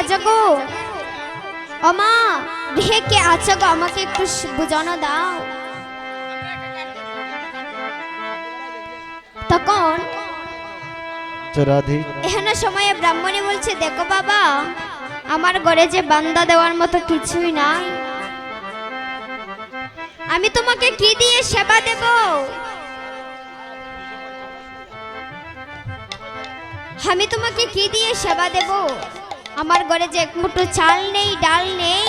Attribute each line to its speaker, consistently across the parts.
Speaker 1: আজ গো। অমা গৃহে কে আছো গো? আমাকে একটু বুঝানো দাও। তখন
Speaker 2: রাধে।
Speaker 1: এখানে সময়ে ব্রাহ্মণী বলছে দেখো বাবা আমার ঘরে যে বান্দা দেওয়ার মতো কিছুই নাই। আমি তোমাকে কি দিয়ে সেবা দেব? আমি তোমাকে কি দিয়ে সেবা দেব? আমার ঘরে যে এক মুঠো চাল নেই ডাল নেই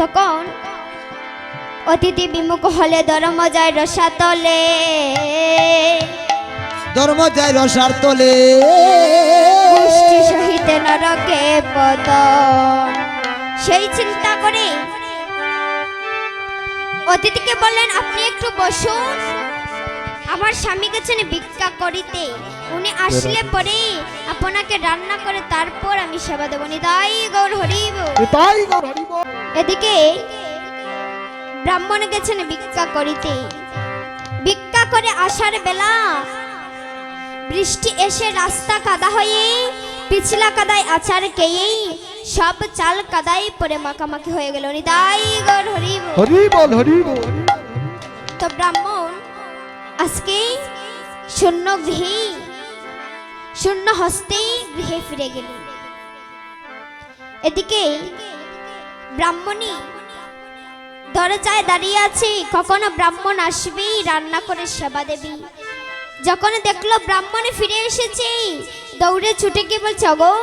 Speaker 1: তখন অতিথি বিমুখ হলে ধর্ম যায় রসাতলে
Speaker 3: ধর্ম যায় রসার তলে।
Speaker 1: সহিত নরকে পদ সেই চিন্তা করে অতিথিকে বললেন আপনি একটু বসুন। আমার স্বামী গেছেন ভিক্ষা করিতে। উনি আসলে পরে আপনাকে রান্না করে তারপর আমি সেবা দেবো। গৌর হরিব।
Speaker 2: তাই গৌর হরি বল।
Speaker 1: এদিকে ব্রাহ্মণ গেছেন ভিক্ষা করিতে। ভিক্ষা করে আসার বেলা বৃষ্টি এসে রাস্তা কাদা হয়ে পিছলা কাদায় আচার খেয়েই সব চাল কাদায় পরে মাখামাখি হয়ে গেল। নিদাই গর হরিব।
Speaker 2: হরি বল হরি বল
Speaker 1: তো ব্রাহ্মণ আজকে শূন্য গৃহে শূন্য হস্তেই গৃহে ফিরে গেল। এদিকে ব্রাহ্মণী দরজায় দাঁড়িয়ে আছে, কখনো ব্রাহ্মণ আসবেই, রান্না করে সেবা দেবী। যখন দেখল ব্রাহ্মণে ফিরে এসেছে, দৌড়ে ছুটে গিয়ে বলছে, অগো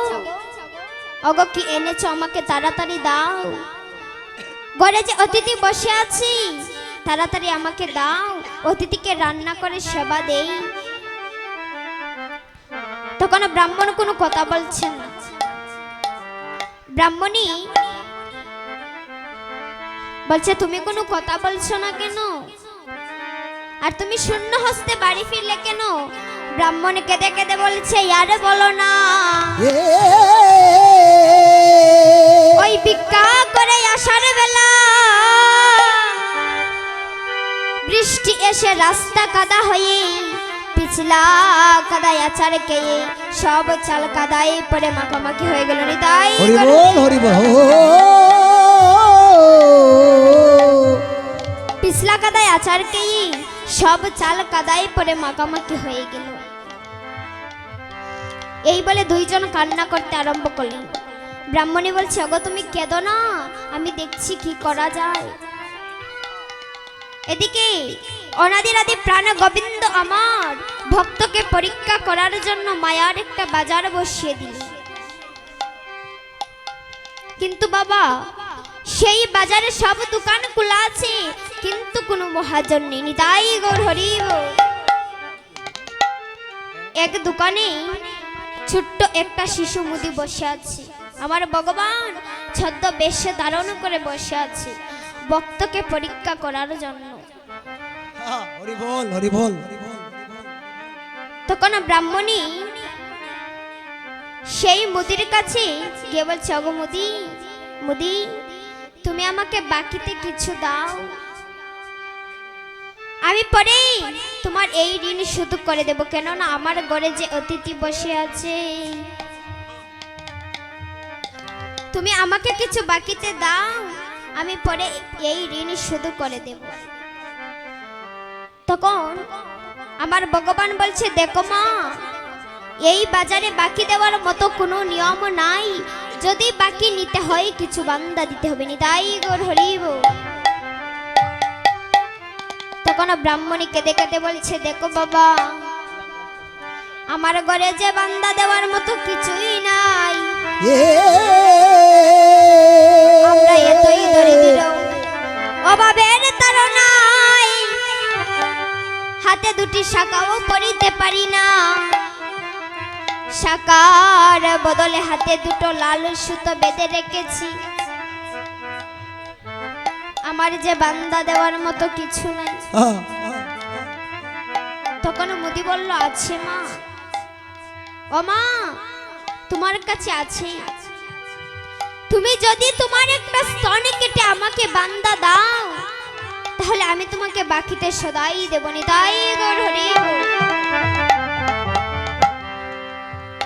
Speaker 1: অগো, কি এনেছো আমাকে? তাড়াতাড়ি দাও। ঘরে যে অতিথি বসে আছি, তাড়াতাড়ি আমাকে দাও। অতিথিকে রান্না করে সেবা দেই। তখন ব্রাহ্মণ কোনো কথা বলছেন? না ব্রাহ্মণী, বলছে, তুমি কোনো কথা বলছো না কেন? আর তুমি শূন্য হস্তে বাড়ি ফিরলে কেন? ব্রাহ্মণ কেঁদে কেঁদে বলছে ইয়ারে বলো না। ওই ভিক্ষা করে আসার বেলা বৃষ্টি এসে রাস্তা কাদা হয়ে পিছলা কাদায় আচার খেয়ে সব চাল কাদায় পরে মাখামাখি হয়ে গেল রে তাই
Speaker 3: হরি বল হরি বল
Speaker 1: পিছলা কাদায় খেয়ে সব চাল কাদায় পরে মাখামাখি হয়ে গেল। এই বলে দুইজন কান্না করতে আরম্ভ করলেন। ব্রাহ্মণী বলছে অগো তুমি কেঁদো না আমি দেখছি কি করা যায়। এদিকে অনাদির আদি প্রাণ গোবিন্দ আমার। ভক্তকে পরীক্ষা করার জন্য মায়ার একটা বাজার বসিয়ে দিল। কিন্তু বাবা, সেই বাজারে সব দোকান খোলা আছে, কিন্তু কোনো মহাজন নেই। নিতাই গৌর এক দোকানে ছোট্ট একটা শিশু মুদি বসে আছে। আমার ভগবান ছদ্ম বেশে ধারণ করে বসে আছে। ভক্তকে পরীক্ষা করার জন্য। তখন ব্রাহ্মণী সেই মুদির কাছে গিয়ে বলছে অগো মুদি মুদি, তুমি আমাকে বাকিতে কিছু দাও। আমি পরে তোমার এই ঋণ শুধু করে দেব, কেননা আমার ঘরে যে অতিথি বসে আছে, তুমি আমাকে কিছু বাকিতে দাও, আমি পরে এই ঋণ শুধু করে দেব। তখন আমার ভগবান বলছে দেখো মা এই বাজারে বাকি দেওয়ার মতো কোনো নিয়ম নাই। যদি বাকি নিতে হয় কিছু বান্দা দিতে হবে নি। তাই গোর হরিব তখন ব্রাহ্মণী কেঁদে কেঁদে বলছে দেখো বাবা আমার ঘরে যে বান্দা দেওয়ার মতো কিছুই নাই। আমরা এতই দরিদ্র। অভাবের তাড়নায় হাতে দুটি শাখাও পরিতে পারি না। শাকার বদলে হাতে দুটো লাল সুতো বেঁধে রেখেছি। আমার যে বান্দা দেওয়ার মতো কিছু নাই। তখন মুদি বলল আছে মা। ও মা তোমার কাছে আছে। তুমি যদি তোমার একটা স্তন কেটে আমাকে বান্দা দাও তাহলে আমি তোমাকে বাকিতে সদাই দেব নি তাই গৌর হরি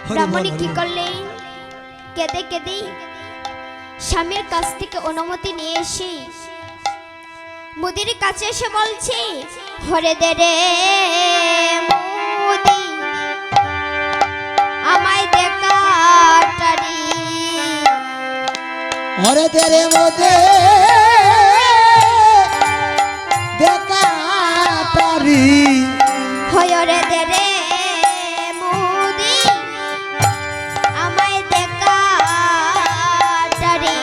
Speaker 1: ব্রাহ্মণী কি করলেন কেঁদে কেঁদে স্বামীর কাছ থেকে অনুমতি নিয়ে এসে মুদির কাছে এসে বলছে হরে দে রে মুদি আমায় দেখা টারি
Speaker 3: হরে তেরে মধ্যে দেখা তারি
Speaker 1: হয়রে দে রে মুদি আমায় দেখা টারি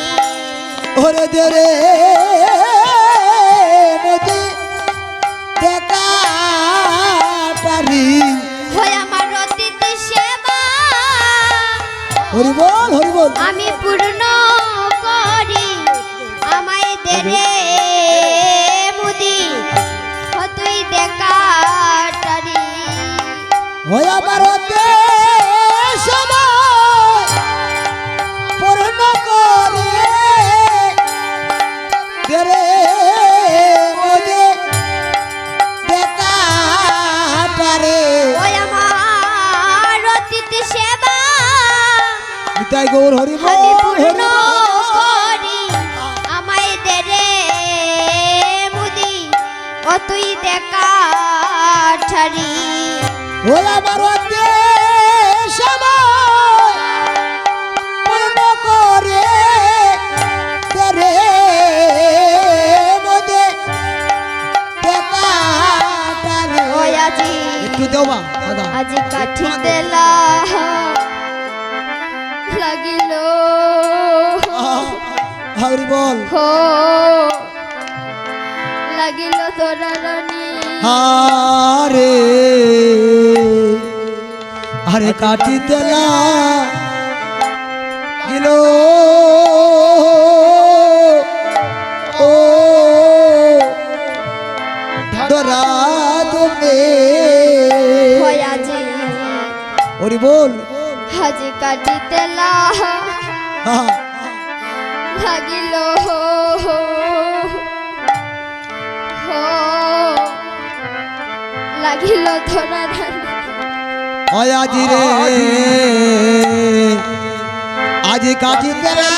Speaker 3: হরে তেরে মধ্যে দেখা তারি
Speaker 1: হয় আমার অতীত সেবা।
Speaker 3: হরি বল হরি বল।
Speaker 1: আমি পূর্ণ
Speaker 3: হয় আমার একটু দেও মা দাদা
Speaker 1: আজি কাঠি দেলা লাগিল।
Speaker 3: হরি বল।
Speaker 1: হো লাগিল তোরা রানী।
Speaker 3: আরে আরে কাটি দেলা বল।
Speaker 1: দেলা
Speaker 3: হ্যাঁ
Speaker 1: লাগিল লাগিল রানী
Speaker 3: আজি রে। আজি কাটি দেলা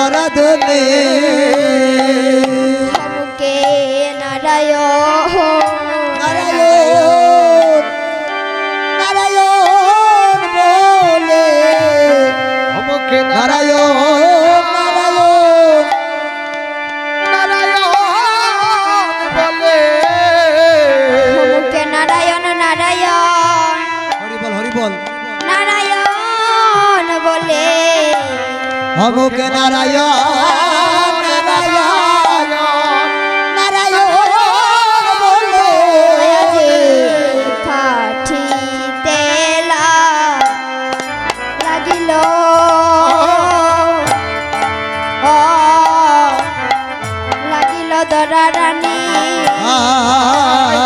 Speaker 3: দরা অমুকে নারায়ণ নারায়ণ নারায়ণ বলে
Speaker 1: আজি কাঠি তেলা লাগিল লাগিল দরা রানী
Speaker 3: আর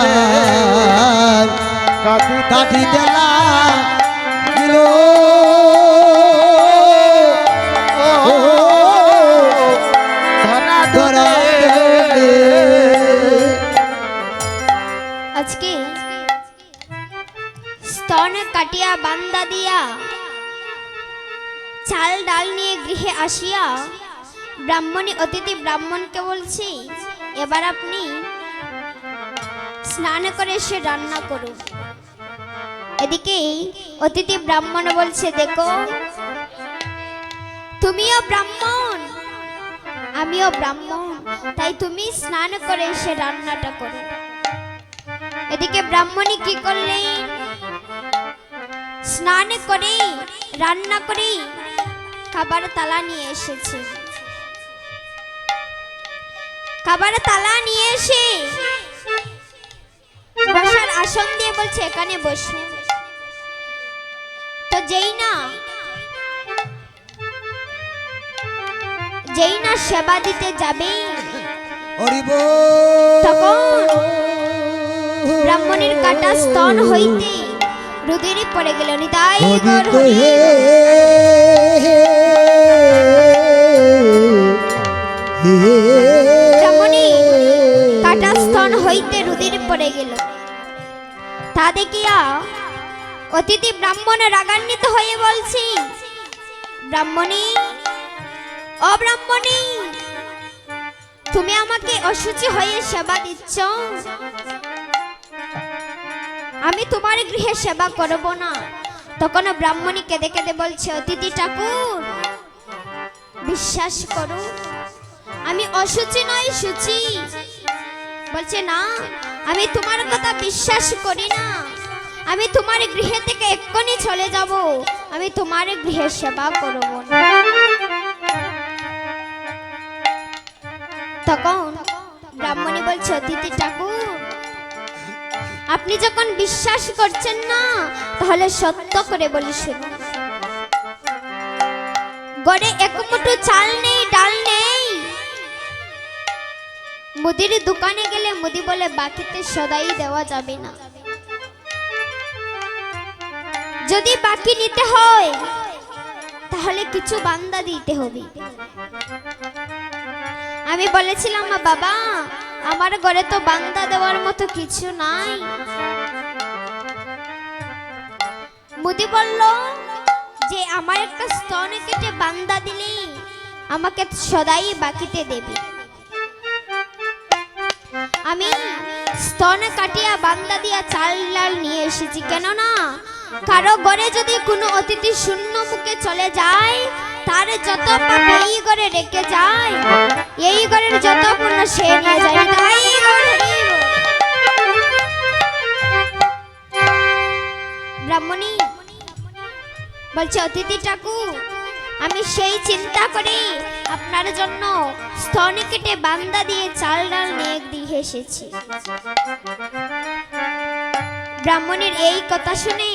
Speaker 1: বান্দা দিয়া। চাল ডাল নিয়ে গৃহে আসিয়া ব্রাহ্মণী অতিথি ব্রাহ্মণকে বলছি, এবার আপনি স্নান করে এসে রান্না করুন। এদিকে অতিথি ব্রাহ্মণ বলছে, দেখো, তুমিও ব্রাহ্মণ, আমিও ব্রাহ্মণ, তাই তুমি স্নান করে সে রান্নাটা করো। এদিকে ব্রাহ্মণী কি করলেন? স্নান করে রান্না করে খাবার তালা নিয়ে এসেছে। খাবার তালা নিয়ে এসে বসার আসন দিয়ে বলছে এখানে বসু। তো যেই না যেই না সেবা দিতে যাবে তখন ব্রাহ্মণের কাটা স্তন হইতে রুদিরে পড়ে গেল নিতাই কাটা স্তন হইতে রুদির পড়ে গেল। তা দেখিয়া অতিথি ব্রাহ্মণ রাগান্বিত হয়ে বলছি ব্রাহ্মণী ও ব্রাহ্মণী তুমি আমাকে অসুচি হয়ে সেবা দিচ্ছ? আমি তোমার গৃহে সেবা করব না। তখন ব্রাহ্মণী কেঁদে কেঁদে বলছে, অতিথি ঠাকুর, বিশ্বাস করো, আমি অসুচি নয় সুচি বলছে, না, আমি তোমার কথা বিশ্বাস করি না। আমি তোমার গৃহে থেকে এক্ষুনি চলে যাব। আমি তোমার গৃহে সেবা করব তখন ব্রাহ্মণী বলছে, অতিথি ঠাকুর আপনি যখন বিশ্বাস করছেন না, তাহলে সত্য করে বলি শুনুন। গড়ে এক মুঠো চাল নেই, ডাল নেই। মুদির দোকানে গেলে মুদি বলে বাকিতে সদাই দেওয়া যাবে না। যদি বাকি নিতে হয়, তাহলে কিছু বান্দা দিতে হবে। আমি বলেছিলাম, "মা বাবা, আমার ঘরে তো বান্দা দেওয়ার মতো কিছু নাই। মুদি বলল, যে আমার একটা স্তন কেটে বান্দা দিলে, আমাকে সদাই বাকিতে দেবে। আমি স্তন কাটিয়া বান্দা দিয়া চাল লাল নিয়ে এসেছি। কেননা, কারও ঘরে যদি কোনো অতিথি শূন্য মুখে চলে যায় তার যত পাপ এই ঘরে রেখে যায়, এই ঘরের যত পূর্ণ সে নিয়ে যায়, তাই ব্রাহ্মণী, বলছে, অতিথি ঠাকুর, আমি সেই চিন্তা করি আপনার জন্য স্তনে কেটে বান্দা দিয়ে চাল ডাল নিয়ে দিয়ে এসেছি ব্রাহ্মণের এই কথা শুনে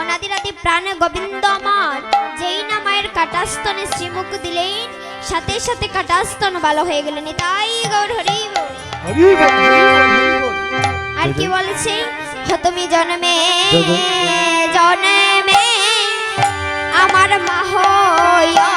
Speaker 1: অনাদিরাদি প্রাণ গোবিন্দ আমার। যেই না মায়ের কাটাস্তনে শ্রীমুখ দিলেন সাথে সাথে কাটাস্তন ভালো হয়ে গেলেন তাই গৌর হরি। আর কি বলছে? হতমি তুমি জন্মে জন্মে আমার মা হইয়া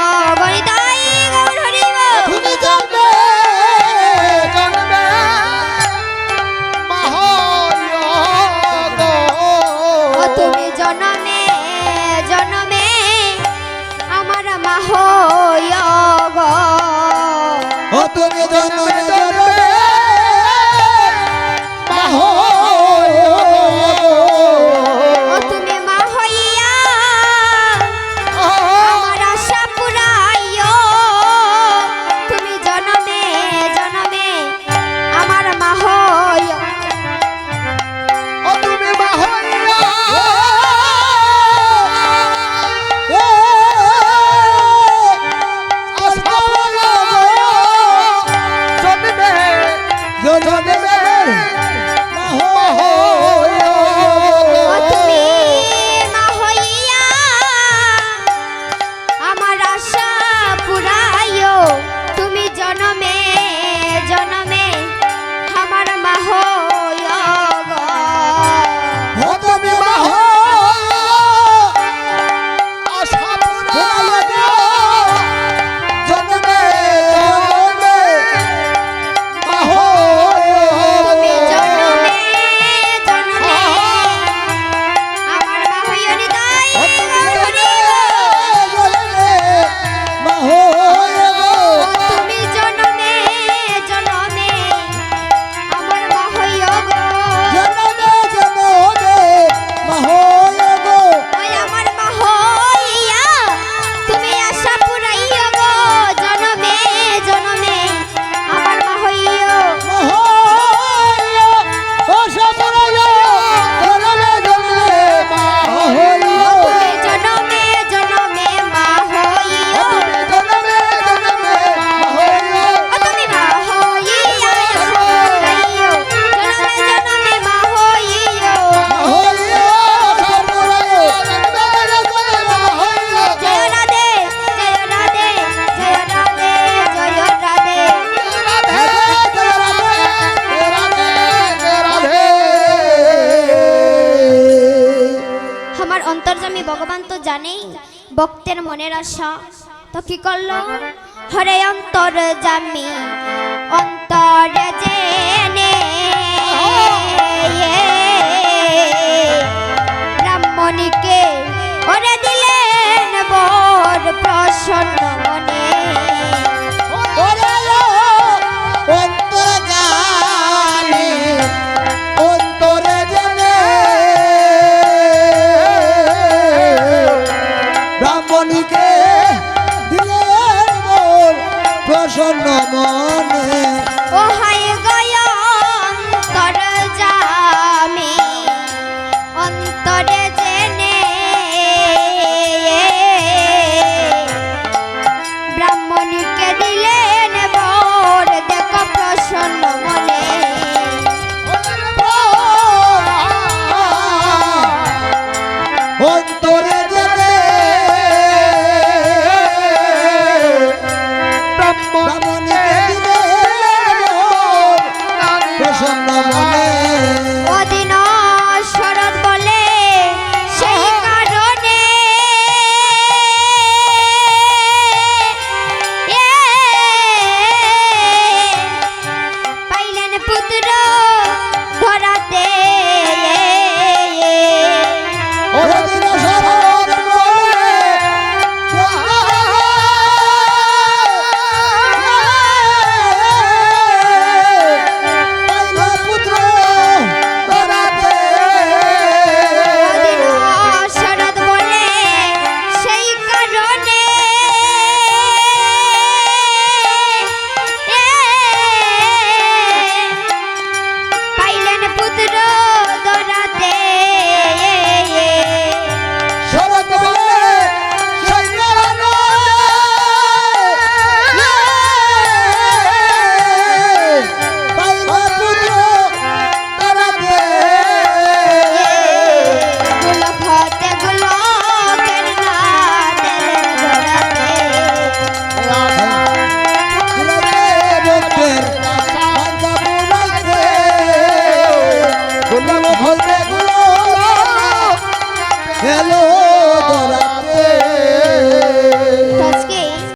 Speaker 1: জানেই ভক্তের মনের আশা। তো কি করল? হরে অন্তর জামি, অন্তর জেনে ব্রাহ্মণীকে ওরে দিলেন বর প্রসন্ন মনে।